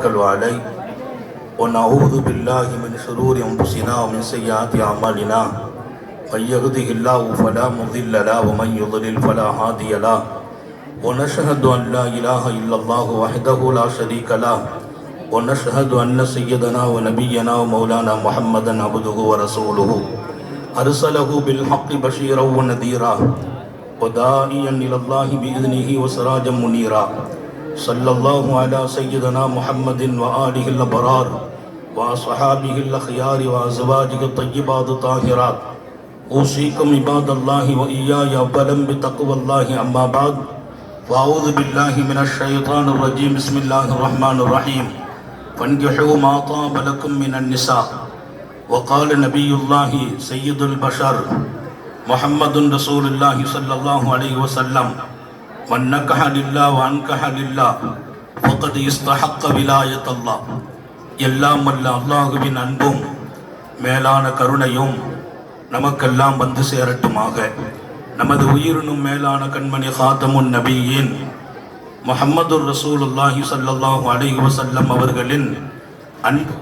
ونتوكل عليه ونعوذ بالله من شرور أنفسنا ومن سيئات أعمالنا من يهده الله فلا مضل له ومن يضلل فلا هادي له. ونشهد أن لا إله إلا الله وحده لا شريك له. ونشهد أن سيدنا ونبينا ومولانا محمدا عبده ورسوله أرسله بالحق بشيرا ونذيرا وداعيا إلى الله بإذنه وسراجا منيرا صلى الله على سيدنا محمد وآله الأبرار وأصحابه الأخيار وأزواجه الطيبات الطاهرات. أوصيكم عباد الله وإياي أولا بتقوى الله، أما بعد. وأعوذ بالله من الشيطان الرجيم. بسم الله الرحمن الرحيم. فانكحوا ما طاب لكم من النساء. وقال نبي الله سيد البشر محمد رسول الله صلى الله عليه وسلم. من نكح لله وانكح لله فقد استحق ولاية الله எல்லாம் வல்ல அல்லாஹுவின் அன்பும் மேலான கருணையும் நமக்கெல்லாம் வந்து சேரட்டுமாக நமது உயிரினும் மேலான கண்மணி ஹாத்தமுன் நபியின் முஹம்மது ரசூலுல்லாஹி ஸல்லல்லாஹு அலைஹி வஸல்லம் அவர்களின் அன்பு